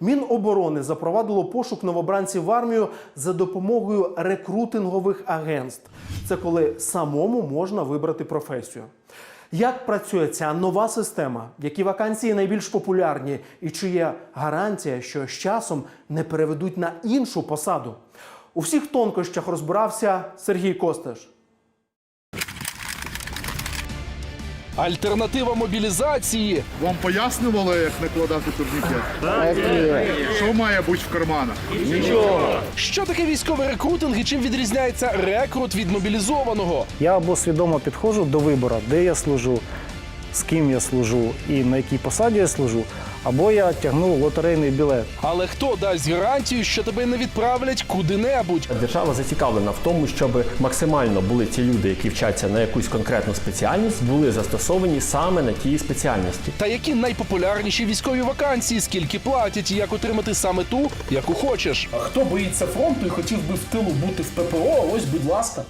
Міноборони запровадило пошук новобранців в армію за допомогою рекрутингових агентств. Це коли самому можна вибрати професію. Як працює ця нова система? Які вакансії найбільш популярні? І чи є гарантія, що з часом не переведуть на іншу посаду? У всіх тонкощах розбирався Сергій Костеш. Альтернатива мобілізації Вам пояснювали, як накладати турнікет? Що має бути в карманах? Що таке військовий рекрутинг і чим відрізняється рекрут від мобілізованого? Я або свідомо підходжу до вибору, де я служу, з ким я служу і на якій посаді я служу, або я тягну лотерейний білет. Але хто дасть гарантію, що тебе не відправлять куди-небудь? Держава зацікавлена в тому, щоб максимально були ті люди, які вчаться на якусь конкретну спеціальність, були застосовані саме на тій спеціальності. Та які найпопулярніші військові вакансії, скільки платять і як отримати саме ту, яку хочеш? А хто боїться фронту і хотів би в тилу бути в ППО, ось, будь ласка.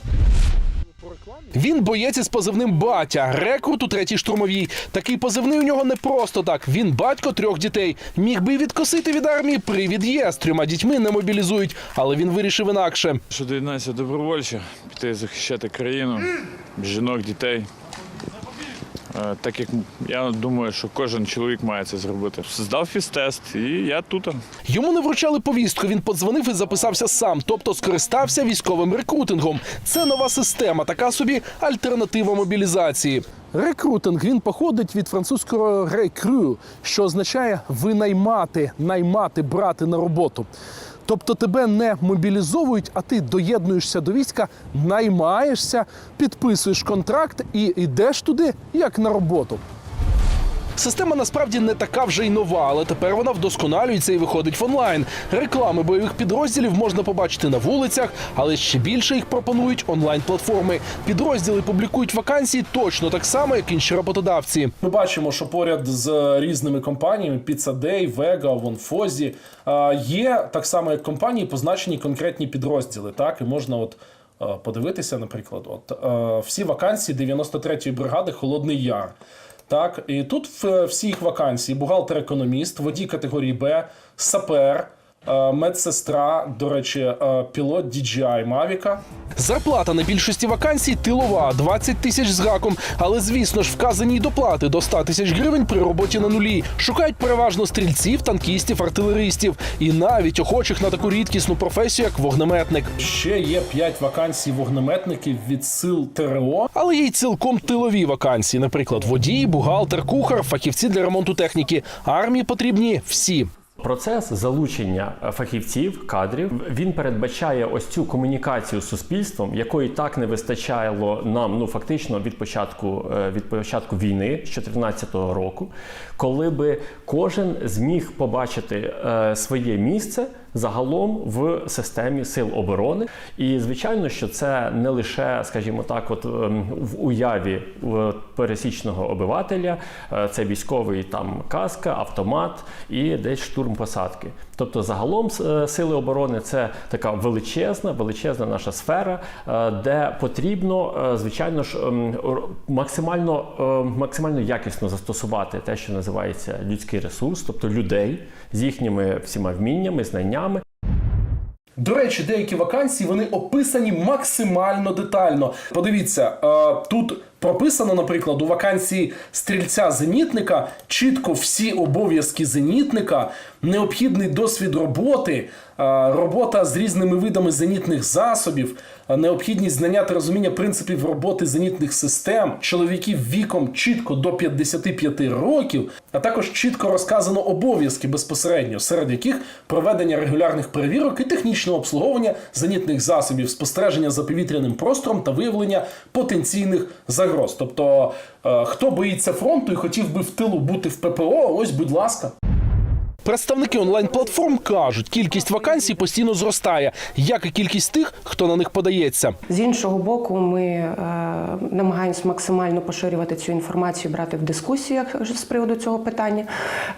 Він боєць із позивним батя, рекрут у третій штурмовій. Такий позивний у нього не просто так. Він батько трьох дітей. Міг би відкосити від армії привід є. З трьома дітьми не мобілізують, але він вирішив інакше. Що доєднатися добровольче, піти захищати країну, жінок, дітей. Е, Так як я думаю, що кожен чоловік має це зробити. Здав фізтест, і я тут. Йому не вручали повістку. Він подзвонив і записався сам, тобто скористався військовим рекрутингом. Це нова система, така собі альтернатива мобілізації. Рекрутинг він походить від французького рекрю, що означає винаймати, наймати, брати на роботу. Тобто тебе не мобілізовують, а ти доєднуєшся до війська, наймаєшся, підписуєш контракт і йдеш туди як на роботу. Система насправді не така вже й нова, але тепер вона вдосконалюється і виходить в онлайн. Реклами бойових підрозділів можна побачити на вулицях, але ще більше їх пропонують онлайн-платформи. Підрозділи публікують вакансії точно так само, як інші роботодавці. Ми бачимо, що поряд з різними компаніями Pizza Vega, Вонфозі є так само, як компанії, позначені конкретні підрозділи. Так, і можна от. Подивитися, наприклад, от всі вакансії 93-ї бригади Холодний Яр. Так, і тут в, вакансій бухгалтер-економіст, водій категорії Б, сапер, медсестра, до речі, е, пілот DJI Мавіка. Зарплата на більшості вакансій тилова 20 тисяч з гаком. Але звісно ж, вказані доплати до 100 тисяч гривень при роботі на нулі. Шукають переважно стрільців, танкістів, артилеристів і навіть охочих на таку рідкісну професію, як вогнеметник. Ще є 5 вакансій вогнеметників від сил ТРО. Але є й цілком тилові вакансії, наприклад, водій, бухгалтер, кухар, фахівці для ремонту техніки. Армії потрібні всі. Процес залучення фахівців, кадрів. Він передбачає ось цю комунікацію з суспільством, якої так не вистачало нам ну фактично від початку е, від початку війни з 2014 року, коли би кожен зміг побачити е, своє місце загалом в системі сил оборони. І звичайно, що це не лише, скажімо так, от ем, в уяві пересічного обивателя, е, це військовий там каска, автомат і десь штурм посадки. Тобто, загалом е, сили оборони це така величезна, величезна наша сфера, е, де потрібно, е, звичайно ж, ем, максимально, максимально якісно застосувати те, що називається людський ресурс, тобто людей з їхніми всіма вміннями, знаннями. До речі, деякі вакансії вони описані максимально детально. Подивіться, тут прописано, наприклад, у вакансії стрільця-зенітника чітко всі обов'язки зенітника, необхідний досвід роботи, робота з різними видами зенітних засобів, необхідність знання та розуміння принципів роботи зенітних систем, чоловіків віком чітко до 55 років, а також чітко розказано обов'язки безпосередньо, серед яких проведення регулярних перевірок і технічного обслуговування зенітних засобів, спостереження за повітряним простором та виявлення потенційних загроз. Тобто, хто боїться фронту і хотів би в тилу бути в ППО, ось, будь ласка. Представники онлайн-платформ кажуть, кількість вакансій постійно зростає, як і кількість тих, хто на них подається. З іншого боку, ми е, намагаємось максимально поширювати цю інформацію, брати в дискусіях з приводу цього питання.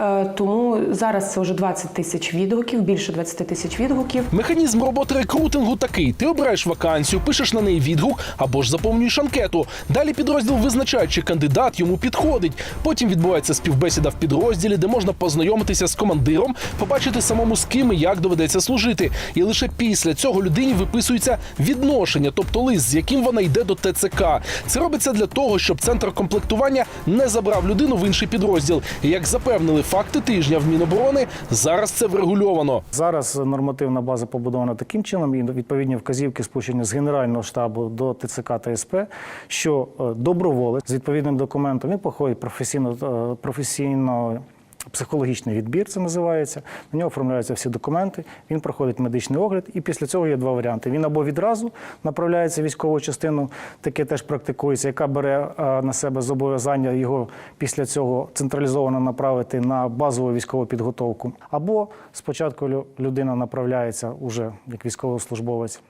Е, тому зараз це вже 20 тисяч відгуків, більше 20 тисяч відгуків. Механізм роботи рекрутингу такий: ти обираєш вакансію, пишеш на неї відгук або ж заповнюєш анкету. Далі підрозділ визначає, чи кандидат йому підходить. Потім відбувається співбесіда в підрозділі, де можна познайомитися з командиром командиром, побачити самому з ким і як доведеться служити. І лише після цього людині виписується відношення, тобто лист, з яким вона йде до ТЦК. Це робиться для того, щоб центр комплектування не забрав людину в інший підрозділ. І як запевнили факти тижня в Міноборони, зараз це врегульовано. Зараз нормативна база побудована таким чином, і відповідні вказівки спущені з Генерального штабу до ТЦК та СП, що е, доброволець з відповідним документом він проходить професійно, е, професійно психологічний відбір, це називається. На нього оформляються всі документи, він проходить медичний огляд, і після цього є два варіанти. Він або відразу направляється в військову частину, таке теж практикується, яка бере на себе зобов'язання його після цього централізовано направити на базову військову підготовку. Або спочатку лю- людина направляється уже як військовослужбовець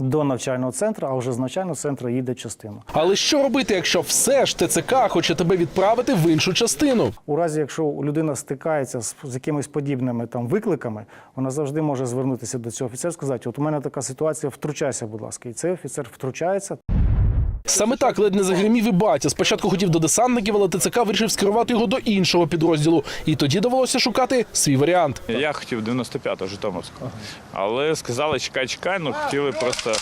до навчального центру, а вже з навчального центру їде частина. Але що робити, якщо все ж ТЦК хоче тебе відправити в іншу частину? У разі, якщо людина стикається з, з якимись подібними там викликами, вона завжди може звернутися до цього офіцера і сказати: от у мене така ситуація, втручайся, будь ласка. І цей офіцер втручається. Саме так ледь не загримів і батя. Спочатку хотів до десантників, але ТЦК вирішив скерувати його до іншого підрозділу. І тоді довелося шукати свій варіант. Я хотів 95-го Житомирського. Але сказали, чекай, чекай, ну хотіли просто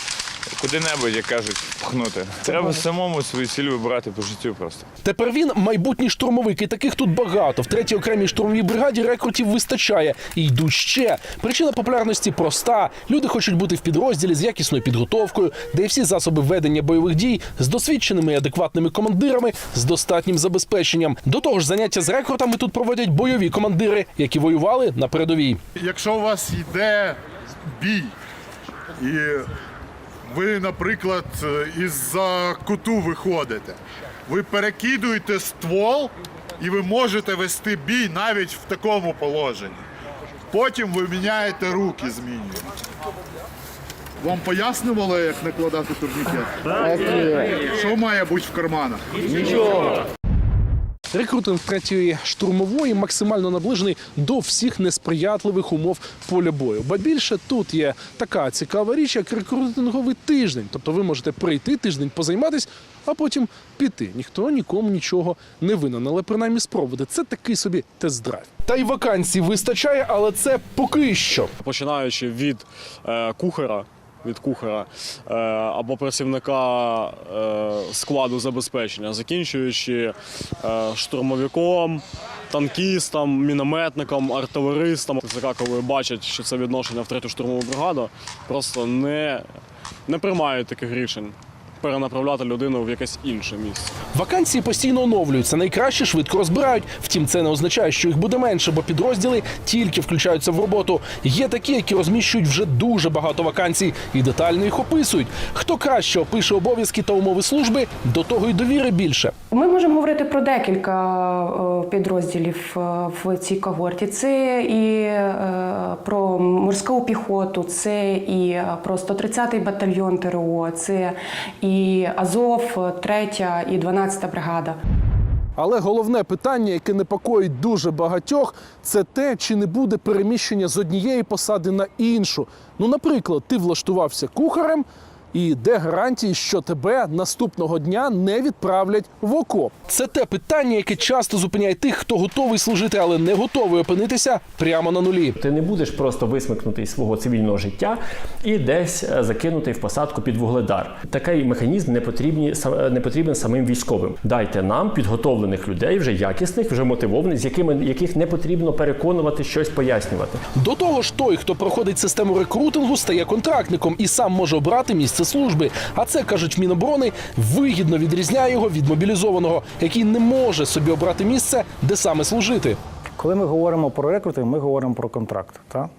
куди-небудь, як кажуть, пхнути. Треба самому свою ціль вибирати по життю просто. Тепер він майбутній штурмовик, і таких тут багато. В третій окремій штурмовій бригаді рекрутів вистачає. І йдуть ще. Причина популярності проста: люди хочуть бути в підрозділі з якісною підготовкою, де всі засоби ведення бойових дій з досвідченими і адекватними командирами, з достатнім забезпеченням. До того ж, заняття з рекрутами тут проводять бойові командири, які воювали на передовій. Якщо у вас йде бій, і ви, наприклад, із-за куту виходите, ви перекидуєте ствол і ви можете вести бій навіть в такому положенні. Потім ви міняєте руки, змінюєте. Вам пояснювали, як накладати турнікет? Що має бути в карманах? Рекрутинг третьої штурмової максимально наближений до всіх несприятливих умов поля бою. Ба більше тут є така цікава річ, як рекрутинговий тиждень. Тобто ви можете прийти тиждень позайматись, а потім піти. Ніхто нікому нічого не винен, але принаймні спробувати. Це такий собі тест-драйв. Та й вакансій вистачає, але це поки що. починаючи від е, кухара. Від кухара е, або працівника е, складу забезпечення, закінчуючи е, штурмовиком, танкістом, мінометником, артилеристом. ТЦК, коли бачать, що це відношення в третю штурмову бригаду, просто не, не приймають таких рішень перенаправляти людину в якесь інше місце. Вакансії постійно оновлюються, найкраще швидко розбирають. Втім, це не означає, що їх буде менше, бо підрозділи тільки включаються в роботу. Є такі, які розміщують вже дуже багато вакансій і детально їх описують. Хто краще опише обов'язки та умови служби, до того й довіри більше. Ми можемо говорити про декілька е, підрозділів е, в цій когорті. Це і е, про морську піхоту, це і про 130-й батальйон ТРО, це і Азов, 3 і 12 бригада. Але головне питання, яке непокоїть дуже багатьох, це те, чи не буде переміщення з однієї посади на іншу. Ну, наприклад, ти влаштувався кухарем. І де гарантії, що тебе наступного дня не відправлять в окоп? Це те питання, яке часто зупиняє тих, хто готовий служити, але не готовий опинитися прямо на нулі. Ти не будеш просто висмикнутий із свого цивільного життя і десь е, закинутий в посадку під вугледар. Такий механізм не потрібні сам- не потрібен самим військовим. Дайте нам підготовлених людей, вже якісних, вже мотивованих, з якими яких не потрібно переконувати щось пояснювати. До того ж, той, хто проходить систему рекрутингу, стає контрактником і сам може обрати місце служби. А це кажуть Міноборони, вигідно відрізняє його від мобілізованого, який не може собі обрати місце, де саме служити. Коли ми говоримо про рекрутинг, ми говоримо про контракт. Так?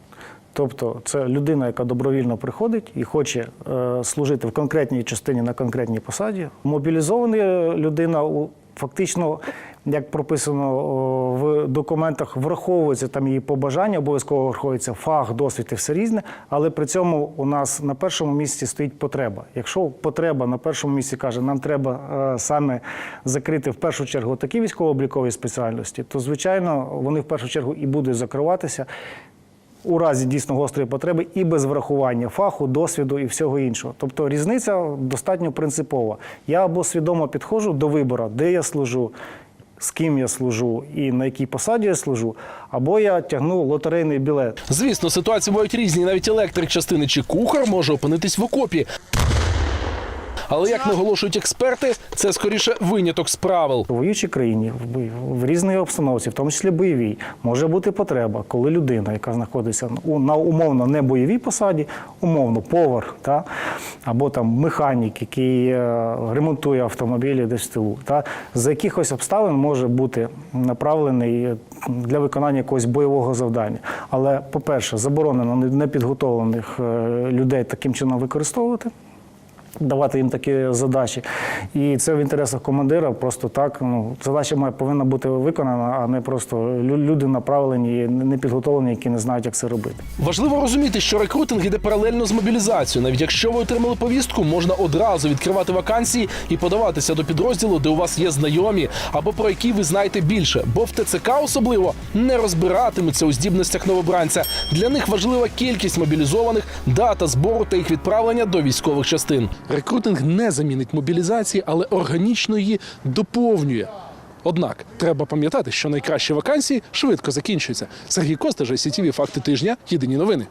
Тобто це людина, яка добровільно приходить і хоче е, служити в конкретній частині на конкретній посаді. Мобілізована людина у- фактично, як прописано в документах, враховується там її побажання, обов'язково враховується фах, досвід і все різне. Але при цьому у нас на першому місці стоїть потреба. Якщо потреба на першому місці каже, нам треба е, саме закрити в першу чергу такі військово-облікові спеціальності, то звичайно вони в першу чергу і будуть закриватися у разі дійсно гострої потреби і без врахування фаху, досвіду і всього іншого. Тобто різниця достатньо принципова. Я або свідомо підходжу до вибору, де я служу, з ким я служу і на якій посаді я служу, або я тягну лотерейний білет. Звісно, ситуації бувають різні. Навіть електрик частини чи кухар може опинитись в окопі. Але як наголошують експерти, це скоріше виняток з правил. У воюючій країні в, різній обстановці, в тому числі бойовій, може бути потреба, коли людина, яка знаходиться на умовно не бойовій посаді, умовно повар, та, або там механік, який е, ремонтує автомобілі десь в тилу, та, за якихось обставин може бути направлений для виконання якогось бойового завдання. Але, по-перше, заборонено непідготовлених е, людей таким чином використовувати давати їм такі задачі. І це в інтересах командира. Просто так ну задача має повинна бути виконана, а не просто лю- люди направлені, не підготовлені, які не знають, як це робити. Важливо розуміти, що рекрутинг іде паралельно з мобілізацією. Навіть якщо ви отримали повістку, можна одразу відкривати вакансії і подаватися до підрозділу, де у вас є знайомі або про які ви знаєте більше. Бо в ТЦК особливо не розбиратимуться у здібностях новобранця. Для них важлива кількість мобілізованих, дата збору та їх відправлення до військових частин. Рекрутинг не замінить мобілізації, але органічно її доповнює. Однак треба пам'ятати, що найкращі вакансії швидко закінчуються. Сергій Костежа, сітіві факти тижня. Єдині новини.